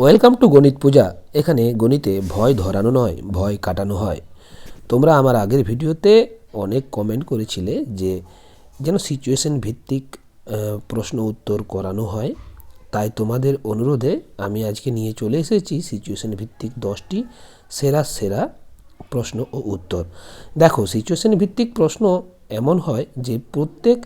Welcome to গণিত পূজা। এখানে গণিতে ভয় ধরানো নয়, ভয় কাটানো হয়। তোমরা আমার আগের ভিডিওতে অনেক কমেন্ট করেছিলে যে যেন সিচুয়েশন ভিত্তিক প্রশ্ন উত্তর করানো হয়। তাই তোমাদের অনুরোধে আমি আজকে নিয়ে চলে এসেছি সিচুয়েশন ভিত্তিক দশটি সেরা সেরা প্রশ্ন ও উত্তর। দেখো সিচুয়েশন ভিত্তিক প্রশ্ন এমন হয় যে প্রত্যেক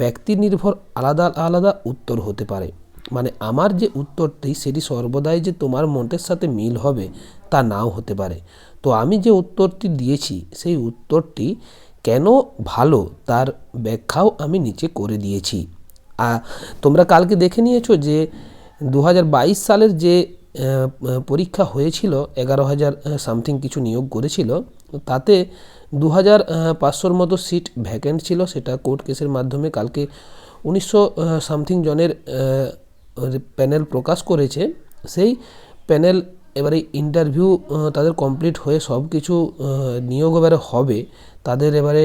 ব্যক্তি নির্ভর আলাদা আলাদা উত্তর হতে পারে। মানে আমার যে উত্তরটি সেটি সর্বদাই যে তোমার মতের সাথে মিল হবে তা নাও হতে পারে। তো আমি যে উত্তরটি দিয়েছি, সেই উত্তরটি কেন ভালো তার ব্যাখ্যাও আমি নিচে করে দিয়েছি। আ- তোমরা কালকে দেখে নিয়েছো যে দু হাজার বাইশ সালের যে পরীক্ষা হয়েছিল, এগারো হাজার সামথিং কিছু নিয়োগ করেছিল, তাতে দু হাজার পাঁচশোর মতো সিট ভ্যাকেন্ট ছিল, সেটা কোর্ট কেসের মাধ্যমে কালকে উনিশশো সামথিং জনের প্যানেল প্রকাশ করেছে, সেই প্যানেল এবারে ইন্টারভিউ তাদের কমপ্লিট হয়ে সব কিছু নিয়োগ এবারে হবে। তাদের এবারে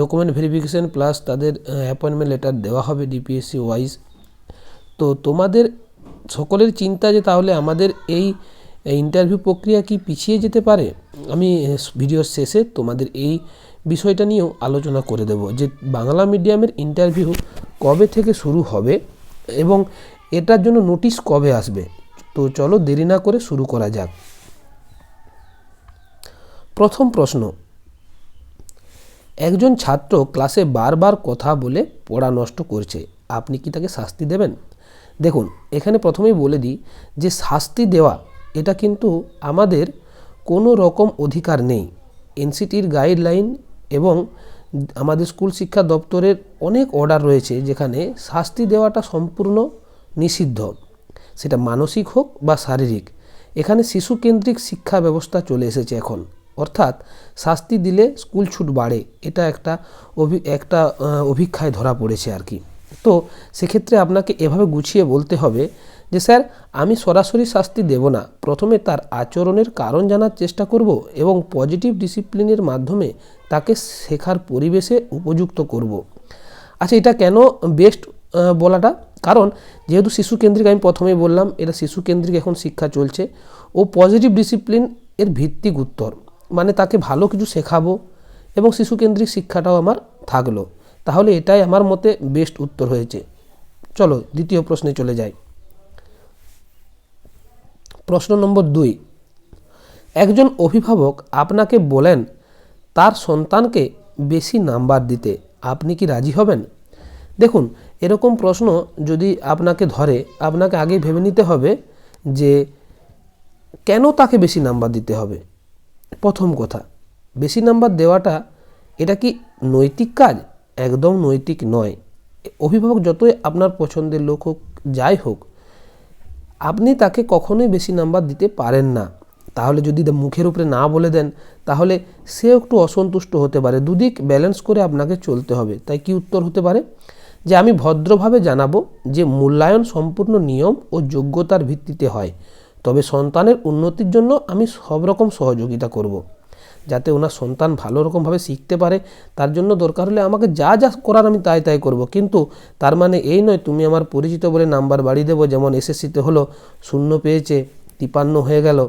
ডকুমেন্ট ভেরিফিকেশন প্লাস তাদের অ্যাপয়েন্টমেন্ট লেটার দেওয়া হবে ডিপিএসসি ওয়াইজ তো তোমাদের সকলের চিন্তা যে তাহলে আমাদের এই ইন্টারভিউ প্রক্রিয়া কি পিছিয়ে যেতে পারে? আমি ভিডিওর শেষে তোমাদের এই বিষয়টা নিয়েও আলোচনা করে দেব যে বাংলা মিডিয়ামের ইন্টারভিউ কবে থেকে শুরু হবে এবং এটার জন্য নোটিশ কবে আসবে? তো চলো দেরি না করে শুরু করা যাক। প্রথম প্রশ্ন, একজন ছাত্র ক্লাসে বারবার কথা বলে পড়া নষ্ট করছে, আপনি কি তাকে শাস্তি দেবেন? দেখুন, এখানে প্রথমেই বলে দিই যে শাস্তি দেওয়া, এটা কিন্তু আমাদের কোনো রকম অধিকার নেই। এনসিটির গাইডলাইন এবং আমাদের স্কুল শিক্ষা দপ্তরের অনেক অর্ডার রয়েছে যেখানে শাস্তি দেওয়াটা সম্পূর্ণ নিষিদ্ধ। সেটা মানসিক হোক বা শারীরিক। এখানে শিশুকেন্দ্রিক শিক্ষা ব্যবস্থা চলে এসেছে এখন। অর্থাৎ শাস্তি দিলে স্কুল ছুট বাড়ে। এটা একটা অভি, একটা অভিক্ষায় ধরা পড়েছে আর কি। তো সেক্ষেত্রে আপনাকে এভাবে গুছিয়ে বলতে হবে যে, স্যার, আমি সরাসরি শাস্তি দেব না। প্রথমে তার আচরণের কারণ জানার চেষ্টা করব এবং পজিটিভ ডিসিপ্লিনের মাধ্যমে তাকে শেখার পরিবেশে উপযুক্ত করব। আচ্ছা এটা কেন বেস্ট বলাটা? কারণ যেহেতু শিশু কেন্দ্রিক আমি প্রথমেই বললাম, এটা শিশু কেন্দ্রিক এখন শিক্ষা চলছে। ও পজিটিভ ডিসিপ্লিন এর ভিত্তিক উত্তর মানে তাকে ভালো কিছু শেখাবো এবং শিশু কেন্দ্রিক শিক্ষাটাও আমার থাকল। তাহলে এটাই আমার মতে বেস্ট উত্তর হয়েছে। চলো, দ্বিতীয় প্রশ্নে চলে যাই। প্রশ্ন নম্বর দুই, একজন অভিভাবক আপনাকে বলেন, তার সন্তানকে বেশি নাম্বার দিতে আপনি কি রাজি হবেন? দেখুন এরকম প্রশ্ন যদি আপনাকে ধরে, আপনাকে আগে ভেবে নিতে হবে যে কেন তাকে বেশি নাম্বার দিতে হবে? প্রথম কথা, বেশি নাম্বার দেওয়াটা এটা কি নৈতিক কাজ? একদম নৈতিক নয়। অভিভাবক যতই আপনার পছন্দের লোক হোক, যাই হোক, আপনি তাকে কখনোই বেশি নাম্বার দিতে পারেন না। তাহলে যদি মুখের উপরে না বলে দেন, তাহলে সে একটু অসন্তুষ্ট হতে পারে। দুদিক ব্যালেন্স করে আপনাকে চলতে হবে। তাই কি উত্তর হতে পারে? যে আমি ভদ্রভাবে জানাব যে মূল্যায়ন সম্পূর্ণ নিয়ম ও যোগ্যতার ভিত্তিতে হয়। তবে সন্তানের উন্নতির জন্য আমি সব রকম সহযোগিতা করব। যাতে ওনার সন্তান ভালো রকমভাবে শিখতে পারে, তার জন্য দরকার হলে আমাকে যা যা করার আমি তাই তাই করব। কিন্তু তার মানে এই নয়, তুমি আমার পরিচিত বলে নাম্বার বাড়িয়ে দেবো, যেমন এসএসসিতে হলো, শূন্য পেয়েছে, তিপান্ন হয়ে গেল।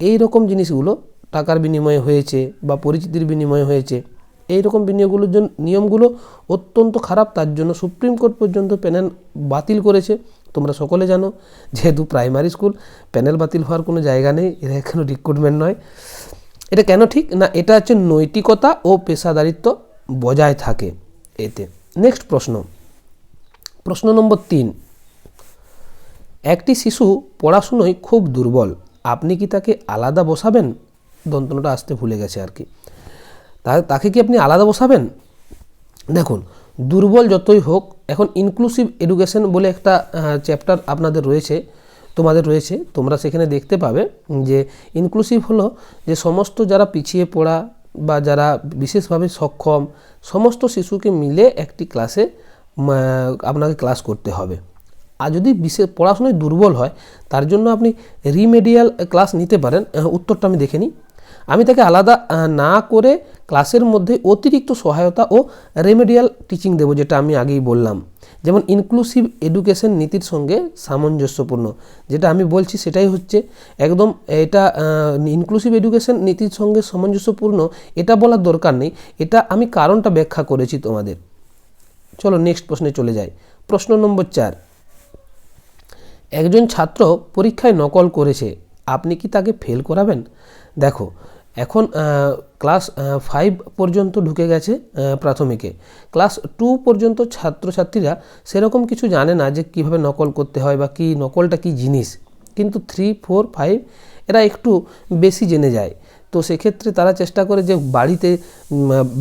এই রকম জিনিসগুলো টাকার বিনিময়ে হয়েছে বা পরিচিতির বিনিময়ে হয়েছে। এই রকম বিনিয়োগগুলোর জন্য নিয়মগুলো অত্যন্ত খারাপ। তার জন্য সুপ্রিম কোর্ট পর্যন্ত প্যানেল বাতিল করেছে। তোমরা সকলে জানো, যেহেতু প্রাইমারি স্কুল, প্যানেল বাতিল হওয়ার কোনো জায়গা নেই এটা এখানে রিক্রুটমেন্ট নয়। এটা কেন ঠিক? না, এটা হচ্ছে নৈতিকতা ও পেশাদারিত্ব বজায় থাকে এতে। নেক্সট প্রশ্ন। প্রশ্ন নম্বর তিন। একটি শিশু পড়াশুনোয় খুব দুর্বল। আপনি কি তাকে আলাদা বসাবেন? দন্তনটা আসতে ভুলে গেছে আর কি। তাকে কি আপনি আলাদা বসাবেন? দেখুন, দুর্বল যতই হোক, এখন ইনক্লুসিভ এডুকেশন বলে একটা চ্যাপ্টার আপনাদের রয়েছে, তোমাদের রয়েছে, তোমরা সেখানে দেখতে পাবে যে ইনক্লুসিভ হলো যে সমস্ত যারা পিছিয়ে পড়া বা যারা বিশেষভাবে সক্ষম, সমস্ত শিশুকে মিলে একটি ক্লাসে আপনাকে ক্লাস করতে হবে। আর যদি বিশেষ পড়াশোনায় দুর্বল হয়, তার জন্য আপনি রিমেডিয়াল ক্লাস নিতে পারেন। উত্তরটা আমি দেখে নিই। আমি তাকে আলাদা না করে ক্লাসের মধ্যে অতিরিক্ত সহায়তা ও রেমেডিয়াল টিচিং দেবো, যেটা আমি আগেই বললাম। যেমন ইনক্লুসিভ এডুকেশন নীতির সঙ্গে সামঞ্জস্যপূর্ণ। যেটা আমি বলছি সেটাই হচ্ছে একদম এটা ইনক্লুসিভ এডুকেশন নীতির সঙ্গে সামঞ্জস্যপূর্ণ, এটা বলার দরকার নেই। এটা আমি কারণটা ব্যাখ্যা করেছি তোমাদের। চলো নেক্সট প্রশ্নে চলে যাই। প্রশ্ন নম্বর চার। একজন ছাত্র পরীক্ষায় নকল করেছে, আপনি কি তাকে ফেল করাবেন? দেখো, এখন ক্লাস ফাইভ পর্যন্ত ঢুকে গেছে প্রাথমিকে। ক্লাস টু পর্যন্ত ছাত্রছাত্রীরা সেরকম কিছু জানে না যে কীভাবে নকল করতে হয় বা কি, নকলটা কি জিনিস। কিন্তু থ্রি ফোর ফাইভ এরা একটু বেশি জেনে যায়। তো সেক্ষেত্রে তারা চেষ্টা করে যে বাড়িতে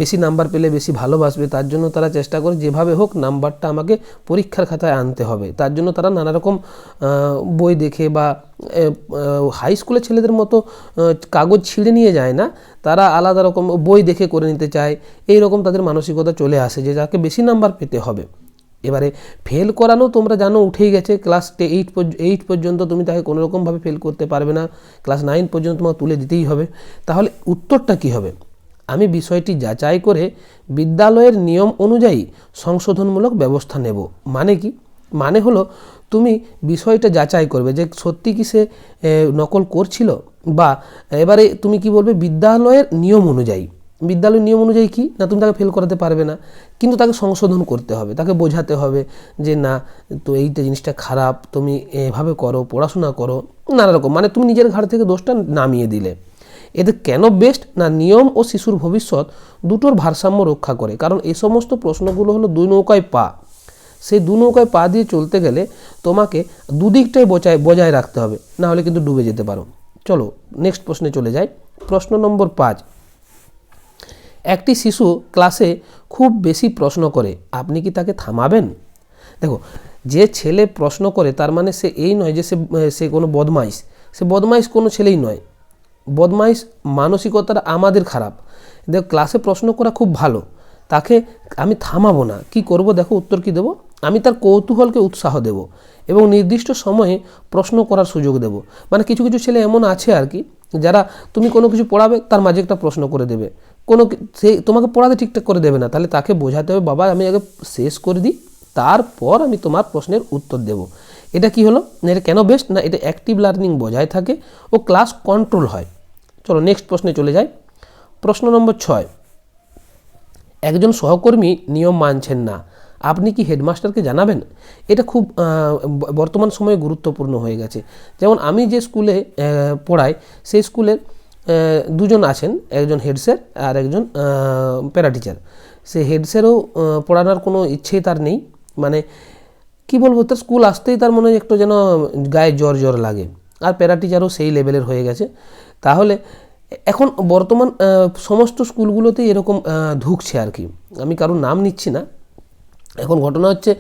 বেশি নাম্বার পেলে বেশি ভালোবাসবে, তার জন্য তারা চেষ্টা করে যেভাবে হোক নাম্বারটা আমাকে পরীক্ষার খাতায় আনতে হবে। তার জন্য তারা নানা রকম বই দেখে বা হাই স্কুলের ছেলেদের মতো কাগজ ছিঁড়ে নিয়ে যায় না, তারা আলাদা রকম বই দেখে করে নিতে চায়। এই রকম তাদের মানসিকতা চলে আসে যে যাকে বেশি নাম্বার পেতে হবে। এবারে ফেল করানো তোমরা জানো উঠেই গেছে। ক্লাস এইট এইট পর্যন্ত তুমি তাকে কোনো রকমভাবে ফেল করতে পারবে না। ক্লাস নাইন পর্যন্ত তোমাকে তুলে দিতেই হবে। তাহলে উত্তরটা কি হবে? আমি বিষয়টি যাচাই করে বিদ্যালয়ের নিয়ম অনুযায়ী সংশোধনমূলক ব্যবস্থা নেব। মানে কি? মানে হলো তুমি বিষয়টা যাচাই করবে যে সত্যি কি সে নকল করছিল? বা এবারে তুমি কি বলবে? বিদ্যালয়ের নিয়ম অনুযায়ী। বিদ্যালয়ের নিয়ম অনুযায়ী কি? না তুমি তাকে ফেল করাতে পারবে না। কিন্তু তাকে সংশোধন করতে হবে, তাকে বোঝাতে হবে যে, না, তো এইটা জিনিসটা খারাপ, তুমি এভাবে করো, পড়াশোনা করো। নানা রকম। মানে তুমি নিজের ঘাড় থেকে দোষটা নামিয়ে দিলে। এতে কেন বেস্ট না, নিয়ম ও শিশুর ভবিষ্যৎ দুটোর ভারসাম্য রক্ষা করে। কারণ এই সমস্ত প্রশ্নগুলো হলো দুই নৌকায় পা। সেই দু নৌকায় পা দিয়ে চলতে গেলে তোমাকে দুদিকটাই বজায় বজায় রাখতে হবে। না হলে কিন্তু ডুবে যেতে পারো। চলো নেক্সট প্রশ্নে চলে যাই। প্রশ্ন নম্বর পাঁচ। একটি শিশু ক্লাসে খুব বেশি প্রশ্ন করে, আপনি কি তাকে থামাবেন? দেখো, যে ছেলে প্রশ্ন করে, তার মানে সে এই নয় যে সে সে কোনো বদমাইশ। সে বদমাইশ কোনো ছেলেই নয়। বদমাইশ মানসিকতাটা আমাদের খারাপ। দেখো, ক্লাসে প্রশ্ন করা খুব ভালো। তাকে আমি থামাবো না। কি করব? দেখো, উত্তর কি দেবো? আমি তার কৌতূহলকে উৎসাহ দেব এবং নির্দিষ্ট সময়ে প্রশ্ন করার সুযোগ দেব। মানে কিছু কিছু ছেলে এমন আছে আর কি, যারা তুমি কোনো কিছু পড়াবে, তার মাঝে একটা প্রশ্ন করে দেবে। কোনো সে তোমাকে পড়াতে ঠিকঠাক করে দেবে না। তাহলে তাকে বোঝাতে হবে, বাবা, আমি আগে শেষ করে দিই, তারপর আমি তোমার প্রশ্নের উত্তর দেব। এটা কি হলো? না, এটা কেন বেস্ট না, এটা অ্যাক্টিভ লার্নিং বজায় থাকে ও ক্লাস কন্ট্রোল হয়। চলো নেক্সট প্রশ্নে চলে যাই। প্রশ্ন নম্বর ছয়। একজন সহকর্মী নিয়ম মানছেন না। আপনি কি হেডমাস্টারকে জানাবেন? এটা খুব বর্তমান সময়ে গুরুত্বপূর্ণ হয়ে গেছে। যেমন আমি যে স্কুলে পড়াই, সেই স্কুলের দুজন আছেন, একজন হেড স্যার আর একজন প্যারা টিচার সে হেড স্যারও পড়ানোর কোনো ইচ্ছেই তার নেই। মানে কি বলব, তার স্কুল আসতেই তার মনে হয় একটু যেন গায়ে জ্বর জ্বর লাগে। আর প্যারা টিচারও সেই লেভেলের হয়ে গেছে। তাহলে এখন বর্তমান সমস্ত স্কুলগুলোতেই এরকম ঢুকছে আর কি। আমি কারোর নাম নিচ্ছি না। এখন ঘটনা হচ্ছে,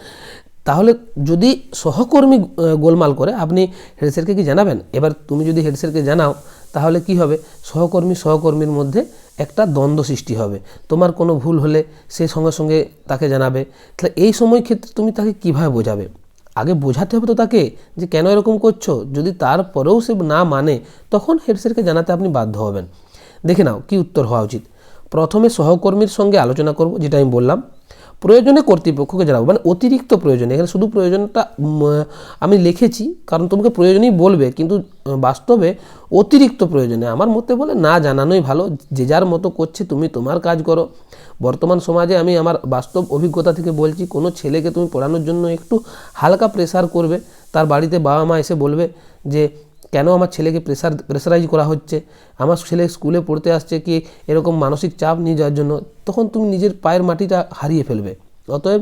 তাহলে যদি সহকর্মী গোলমাল করে, আপনি হেড স্যারকে কি জানাবেন? এবার তুমি যদি হেড স্যারকে জানাও তাহলে কি হবে? সহকর্মী সহকর্মীর মধ্যে একটা দ্বন্দ্ব সৃষ্টি হবে। তোমার কোনো ভুল হলে সে সঙ্গে সঙ্গে তাকে জানাবে। তাহলে এই সময় ক্ষেত্রে তুমি তাকে কীভাবে বোঝাবে? আগে বোঝাতে হবে তো তাকে যে কেন এরকম করছ। যদি তারপরেও সে না মানে তখন হেড স্যারকে জানাতে আপনি বাধ্য হবেন। দেখে নাও কি উত্তর হওয়া উচিত। প্রথমে সহকর্মীর সঙ্গে আলোচনা করব, যেটা আমি বললাম। প্রয়োজনে কর্তৃপক্ষকে জানাব। মানে অতিরিক্ত প্রয়োজনে। এখানে শুধু প্রয়োজনটা আমি লিখেছি, কারণ তোমাকে প্রয়োজনই বলবে, কিন্তু বাস্তবে অতিরিক্ত প্রয়োজনে। আমার মতে বলে, না, জানানোই ভালো। যে যার মতো করছে, তুমি তোমার কাজ করো। বর্তমান সমাজে আমি আমার বাস্তব অভিজ্ঞতা থেকে বলছি, কোনো ছেলেকে তুমি পড়ানোর জন্য একটু হালকা প্রেসার করবে। তার বাড়িতে বাবা মা এসে বলবে যে কেন আমার ছেলেকে প্রেসার প্রেসারাইজ করা হচ্ছে? আমার ছেলে স্কুলে পড়তে আসছে কি এরকম মানসিক চাপ নিয়ে যাওয়ার জন্য? তখন তুমি নিজের পায়ের মাটিটা হারিয়ে ফেলবে। অতএব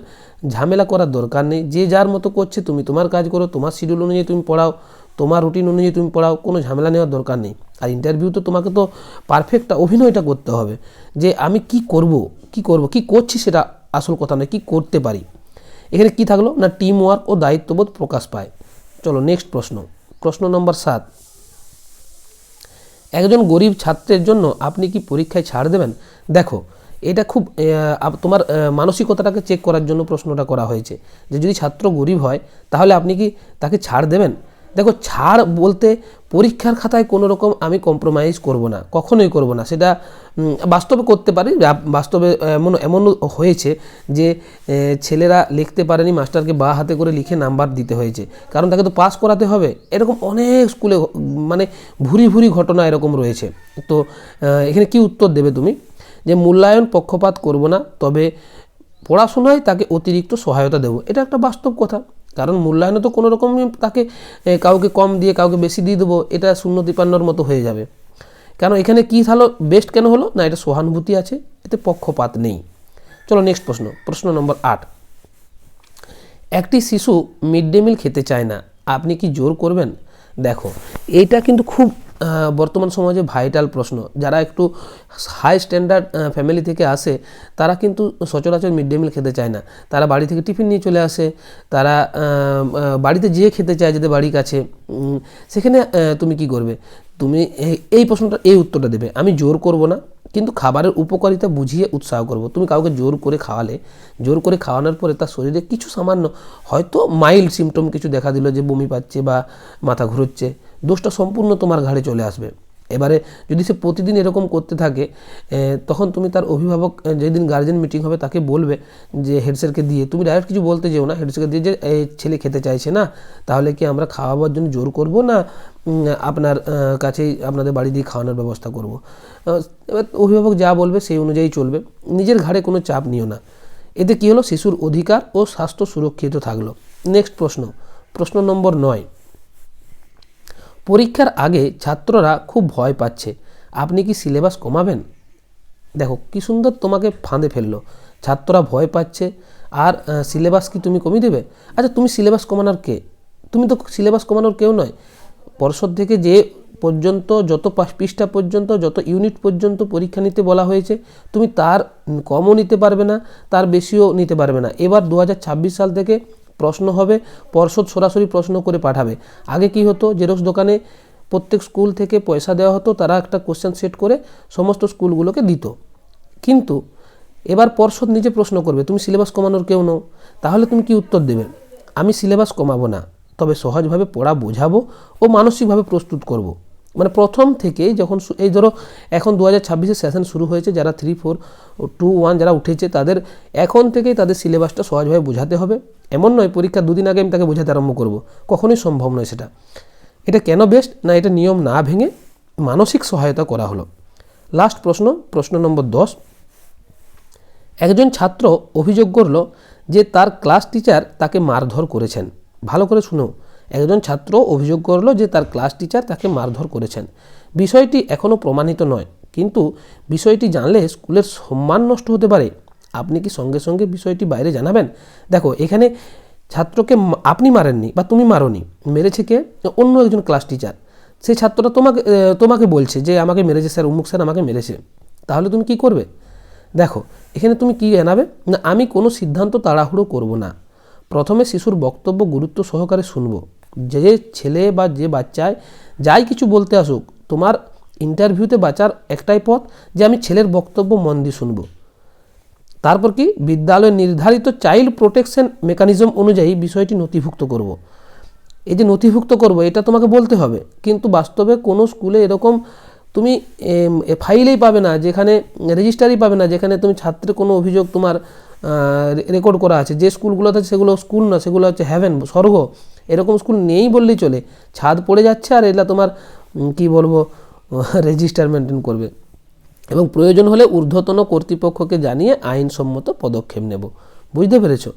ঝামেলা করার দরকার নেই। যে যার মতো করছে, তুমি তোমার কাজ করো, তোমার শিডিউল অনুযায়ী তুমি পড়াও, তোমার রুটিন অনুযায়ী তুমি পড়াও, কোনো ঝামেলা নেওয়ার দরকার নেই। আর ইন্টারভিউ তো তোমাকে তো পারফেক্ট অভিনয়টা করতে হবে। যে আমি কি করব কি করব, কি করছি সেটা আসল কথা নয়, কি করতে পারি? এখানে কি থাকল? না টিম ওয়ার্ক ও দায়িত্ববোধ প্রকাশ পায়। চলো নেক্সট প্রশ্ন। প্রশ্ন নম্বর সাত। একজন গরিব ছাত্রের জন্য আপনি কি পরীক্ষায় ছাড় দেবেন? দেখো, এটা খুব তোমার মানসিকতাটাকে চেক করার জন্য প্রশ্নটা করা হয়েছে যে যদি ছাত্র গরিব হয়, তাহলে আপনি কি তাকে ছাড় দেবেন? দেখো, ছাড় বলতে পরীক্ষার খাতায় কোনো রকম আমি কম্প্রোমাইজ করব না, কখনোই করব না। সেটা বাস্তবে করতে পারি বাস্তবে এমন এমন হয়েছে যে ছেলেরা লিখতে পারেনি, মাস্টারকে বা হাতে করে লিখে নাম্বার দিতে হয়েছে। কারণ তাকে তো পাস করাতে হবে। এরকম অনেক স্কুলে মানে ভুরি ভুরি ঘটনা এরকম রয়েছে। তো এখানে কি উত্তর দেবে তুমি? যে, মূল্যায়ন পক্ষপাত করব না, তবে পড়াশোনায় তাকে অতিরিক্ত সহায়তা দেবো। এটা একটা বাস্তব কথা। কারণ মূল্যায়নে তো কোনো রকম তাকে কাউকে কম দিয়ে কাউকে বেশি দিয়ে দেবো, এটা শূন্য তিপান্নর মতো হয়ে যাবে। কেন এখানে কী হলো বেস্ট কেন হলো? না, এটা সহানুভূতি আছে, এতে পক্ষপাত নেই। চলো নেক্সট প্রশ্ন প্রশ্ন নম্বর আট। একটি শিশু মিড ডে মিল খেতে চায় না, আপনি কি জোর করবেন? দেখো, এটা কিন্তু খুব বর্তমান সমাজে ভাইটাল প্রশ্ন, যারা একটু হাই স্ট্যান্ডার্ড ফ্যামিলি থেকে আসে, তারা কিন্তু সচরাচর মিড ডে মিল খেতে চায় না। তারা বাড়ি থেকে টিফিন নিয়ে চলে আসে, তারা বাড়িতে যেয়ে খেতে চায় যাদের বাড়ির কাছে। সেখানে তুমি কি করবে? তুমি এই প্রশ্নটা, এই উত্তরটা দেবে। আমি জোর করব না, কিন্তু খাবারের উপকারিতা বুঝিয়ে উৎসাহ করব। তুমি কাউকে জোর করে খাওয়ালে, জোর করে খাওয়ানোর পরে তার শরীরে কিছু সামান্য, হয়তো মাইল্ড সিমটম কিছু দেখা দিল যে বমি পাচ্ছে বা মাথা ঘুরোচ্ছে। দোষটা সম্পূর্ণ তোমার ঘাড়ে চলে আসবে। এবারে যদি সে প্রতিদিন এরকম করতে থাকে তখন তুমি তার অভিভাবক যেদিন গার্জেন মিটিং হবে তাকে বলবে যে হেডস্যারকে দিয়ে, তুমি ডাইরেক্ট কিছু বলতে যেও না হেডস্যারকে দিয়ে যে ছেলে খেতে চাইছে না, তাহলে কি আমরা খাওয়াবার জন্য জোর করব না আপনার কাছেই আপনাদের বাড়ি দিয়ে খাওয়ানোর ব্যবস্থা করব? এবার অভিভাবক যা বলবে সেই অনুযায়ী চলবে। নিজের ঘাড়ে কোনো চাপ নিও না। এতে কী হলো? শিশুর অধিকার ও স্বাস্থ্য সুরক্ষিত থাকল। নেক্সট প্রশ্ন। প্রশ্ন নম্বর নয়। পরীক্ষার আগে ছাত্ররা খুব ভয় পাচ্ছে। আপনি কি সিলেবাস কমাবেন? দেখো, কি সুন্দর তোমাকে ফাঁদে ফেলল। ছাত্ররা ভয় পাচ্ছে। আর সিলেবাস কি তুমি কমিয়ে দেবে? আচ্ছা তুমি সিলেবাস কমানোর কে? তুমি তো সিলেবাস কমানোর কেউ নয়। পর্ষদ থেকে যে পর্যন্ত যত পৃষ্ঠা পর্যন্ত, যত ইউনিট পর্যন্ত পরীক্ষা নিতে বলা হয়েছে, তুমি তার কমও নিতে পারবে না, তার বেশিও নিতে পারবে না। এবার দু হাজার ছাব্বিশ সাল থেকে প্রশ্ন হবে, পর্ষদ সরাসরি প্রশ্ন করে পাঠাবে। আগে কি হতো, জেরক্স দোকানে প্রত্যেক স্কুল থেকে পয়সা দেওয়া হতো, তারা একটা কোশ্চেন সেট করে সমস্ত স্কুলগুলোকে দিত। কিন্তু এবার পর্ষদ নিজে প্রশ্ন করবে, তুমি সিলেবাস কমানোর কেউ নও, তাহলে তুমি কি উত্তর দেবে? আমি সিলেবাস কমাবো না, তবে সহজভাবে পড়া বোঝাবো ও মানসিকভাবে প্রস্তুত করব। মানে প্রথম থেকেই যখন এই ধরো এখন দু হাজার ছাব্বিশে সেশন শুরু হয়েছে, যারা থ্রি ফোর টু ওয়ান যারা উঠেছে, তাদের এখন থেকেই তাদের সিলেবাসটা সহজভাবে বোঝাতে হবে। এমন নয়, পরীক্ষা দুদিন আগে আমি তাকে বোঝাতে আরম্ভ করব। কখনোই সম্ভব নয় সেটা। এটা কেন বেস্ট না, এটা নিয়ম না ভেঙে মানসিক সহায়তা করা হলো। লাস্ট প্রশ্ন প্রশ্ন নম্বর দশ। একজন ছাত্র অভিযোগ করল যে তার ক্লাস টিচার তাকে মারধর করেছেন। ভালো করে শুনো। একজন ছাত্র অভিযোগ করল যে তার ক্লাস টিচার তাকে মারধর করেছেন। বিষয়টি এখনও প্রমাণিত নয়, কিন্তু বিষয়টি জানলে স্কুলের সম্মান নষ্ট হতে পারে। আপনি কি সঙ্গে সঙ্গে বিষয়টি বাইরে জানাবেন? দেখো, এখানে ছাত্রকে আপনি মারেননি বা তুমি মারোনি। মেরেছে কে? অন্য একজন ক্লাস টিচার সেই ছাত্রটা তোমাকে তোমাকে বলছে যে আমাকে মেরেছে স্যার উমুক স্যার আমাকে মেরেছে। তাহলে তুমি কি করবে? দেখো, এখানে তুমি কি জানাবে? না, আমি কোনো সিদ্ধান্ত তাড়াহুড়ো করব না। প্রথমে শিশুর বক্তব্য গুরুত্ব সহকারে শুনব। যে ছেলে বা যে বাচ্চায় যাই কিছু বলতে আসুক, তোমার ইন্টারভিউতে বাঁচার একটাই পথ যে আমি ছেলের বক্তব্য মন দিয়ে শুনব। তারপর কি? বিদ্যালয়ের নির্ধারিত চাইল্ড প্রোটেকশন মেকানিজম অনুযায়ী বিষয়টি নথিভুক্ত করব। এই যে নথিভুক্ত করব, এটা তোমাকে বলতে হবে। কিন্তু বাস্তবে কোনো স্কুলে এরকম তুমি ফাইলেই পাবে না, যেখানে রেজিস্টারই পাবে না, যেখানে তুমি ছাত্রের কোনো অভিযোগ তোমার রেকর্ড করা আছে। যে স্কুলগুলোতে সেগুলো স্কুল না, সেগুলো হচ্ছে হ্যাভেন স্বর্গ। এরকম স্কুল নেই বললেই চলে। ছাদ পড়ে যাচ্ছে আর এগুলা তোমার কি বলব রেজিস্টার মেনটেন করবে। এবং প্রয়োজন হলে ঊর্ধ্বতন কর্তৃপক্ষকে জানিয়ে আইনসম্মত পদক্ষেপ নেব। বুঝতে পেরেছ?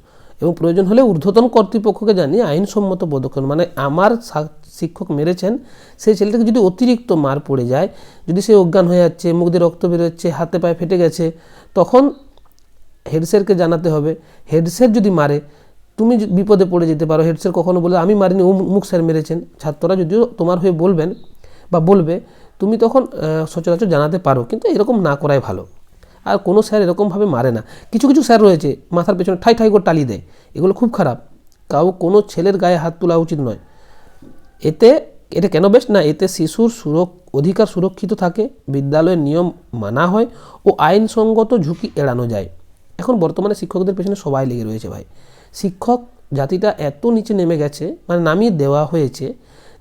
এবং প্রয়োজন হলে ঊর্ধ্বতন কর্তৃপক্ষকে জানিয়ে আইনসম্মত পদক্ষেপ মানে আমার শিক্ষক মেরেছেন, সেই ছেলেটাকে যদি অতিরিক্ত মার পড়ে যায়, যদি সে অজ্ঞান হয়ে যাচ্ছে, মুখ দিয়ে রক্ত বেরোচ্ছে হাতে পায়ে ফেটে গেছে, তখন হেডস্যারকে জানাতে হবে। হেডস্যার যদি মারে তুমি বিপদে পড়ে যেতে পারো। হেডস্যার কখনো বলে আমি মারিনি মুখ স্যার মেরেছেন। ছাত্ররা যদিও তোমার হয়ে বলবেন বা বলবে, তুমি তখন সচরাচর জানাতে পারো। কিন্তু এরকম না করাই ভালো। আর কোনো স্যার এরকমভাবে মারে না। কিছু কিছু স্যার রয়েছে, মাথার পেছনে ঠাই ঠাই করে টালি দেয়। এগুলো খুব খারাপ। কাউ কোনো ছেলের গায়ে হাত তোলা উচিত নয়। এতে, এটা কেন বেশ না? এতে শিশুর সুরক, অধিকার সুরক্ষিত থাকে, বিদ্যালয়ের নিয়ম মানা হয়, ও আইনসঙ্গত ঝুঁকি এড়ানো যায়। এখন বর্তমানে শিক্ষকদের পেছনে সবাই লেগে রয়েছে ভাই। শিক্ষক জাতিটা এত নিচে নেমে গেছে মানে নামিয়ে দেওয়া হয়েছে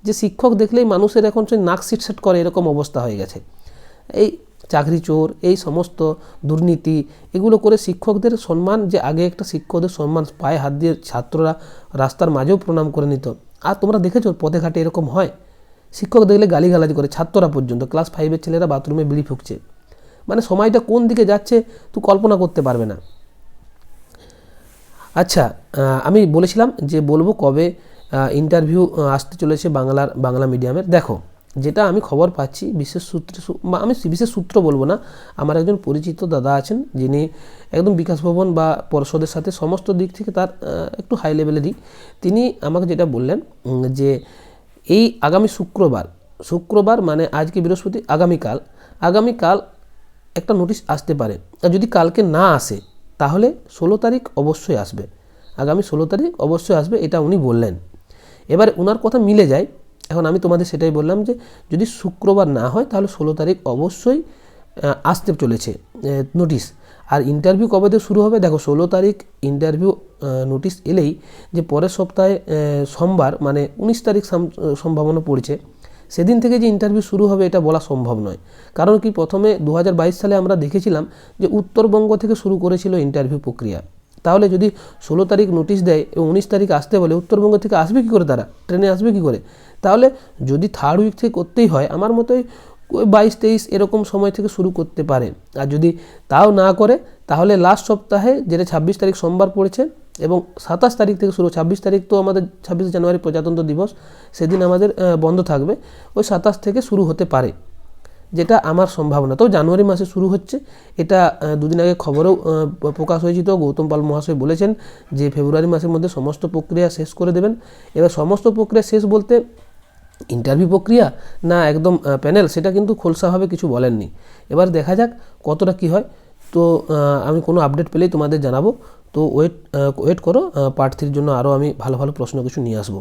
যে শিক্ষক দেখলেই মানুষের এখন সেই নাক সিটসেট করে এরকম অবস্থা হয়ে গেছে। এই চাকরি চোর, এই সমস্ত দুর্নীতি, এগুলো করে শিক্ষকদের সম্মান, যে আগে একটা শিক্ষকদের সম্মান পায়ে হাত দিয়ে ছাত্ররা রাস্তার মাঝেও প্রণাম করে নিত। আর তোমরা দেখেছ পথে ঘাটে এরকম হয়? শিক্ষক দেখলে গালিগালাজ করে ছাত্ররা পর্যন্ত, ক্লাস ফাইভের ছেলেরা বাথরুমে বিড়ি ফুঁকছে। মানে সময়টা কোন দিকে যাচ্ছে, তুই কল্পনা করতে পারবে না। আচ্ছা আমি বলেছিলাম যে বলব কবে ইন্টারভিউ আসতে চলেছে বাংলার, বাংলা মিডিয়ামের দেখো, যেটা আমি খবর পাচ্ছি, বিশেষ সূত্রে বা আমি বিশেষ সূত্র বলব না, আমার একজন পরিচিত দাদা আছেন, যিনি একদম বিকাশ ভবন বা পর্ষদের সাথে সমস্ত দিক থেকে তার একটু হাই লেভেলেরই তিনি আমাকে যেটা বললেন যে এই আগামী শুক্রবার শুক্রবার মানে আজকে বৃহস্পতি, আগামীকাল আগামীকাল একটা নোটিশ আসতে পারে। আর যদি কালকে না আসে তাহলে ষোলো তারিখ অবশ্যই আসবে। আগামী ষোলো তারিখ অবশ্যই আসবে, এটা উনি বললেন। এবার ওনার কথা মিলে যায়। এখন আমি তোমাদের সেটাই বললাম যে, যদি শুক্রবার না হয়, তাহলে ষোলো তারিখ অবশ্যই আসতে চলেছে নোটিশ। আর ইন্টারভিউ কবে থেকে শুরু হবে? দেখো, ষোলো তারিখ ইন্টারভিউ নোটিশ এলেই যে পরের সপ্তাহে সোমবার মানে উনিশ তারিখ সম্ভাবনা পড়ছে। সেদিন থেকে যে ইন্টারভিউ শুরু হবে এটা বলা সম্ভব নয়। কারণ কি? প্রথমে দু হাজার বাইশ সালে আমরা দেখেছিলাম যে উত্তরবঙ্গ থেকে শুরু করেছিল ইন্টারভিউ প্রক্রিয়া। তাহলে যদি ষোলো তারিখ নোটিশ দেয় এবং উনিশ তারিখ আসতে বলে, উত্তরবঙ্গ থেকে আসবে কী করে তারা? ট্রেনে আসবে কী করে? তাহলে যদি থার্ড উইক থেকে করতেই হয়, আমার মতোই ওই বাইশ তেইশ এরকম সময় থেকে শুরু করতে পারে। আর যদি তাও না করে, তাহলে লাস্ট সপ্তাহে যেটা ছাব্বিশ তারিখ সোমবার পড়েছে এবং সাতাশ তারিখ থেকে শুরু, ছাব্বিশ তারিখ তো আমাদের ছাব্বিশে জানুয়ারি প্রজাতন্ত্র দিবস, সেদিন আমাদের বন্ধ থাকবে। ওই সাতাশ থেকে শুরু হতে পারে, যেটা আমার সম্ভাবনা। তো জানুয়ারি মাসে শুরু হচ্ছে। এটা দুদিন আগে খবরেও প্রকাশ হয়েছিল, গৌতম পাল মহাশয় বলেছেন যে ফেব্রুয়ারি মাসের মধ্যে সমস্ত প্রক্রিয়া শেষ করে দেবেন। এবার সমস্ত প্রক্রিয়া শেষ বলতে ইন্টারভিউ প্রক্রিয়া না একদম প্যানেল সেটা কিন্তু খোলসাভাবে কিছু বলেননি। এবার দেখা যাক কতটা কি হয়। তো আমি কোনো আপডেট পেলেই তোমাদের জানাব। তো ওয়েট ওয়েট করো পার্ট থ্রির জন্য আরও আমি ভালো ভালো প্রশ্ন কিছু নিয়ে আসব।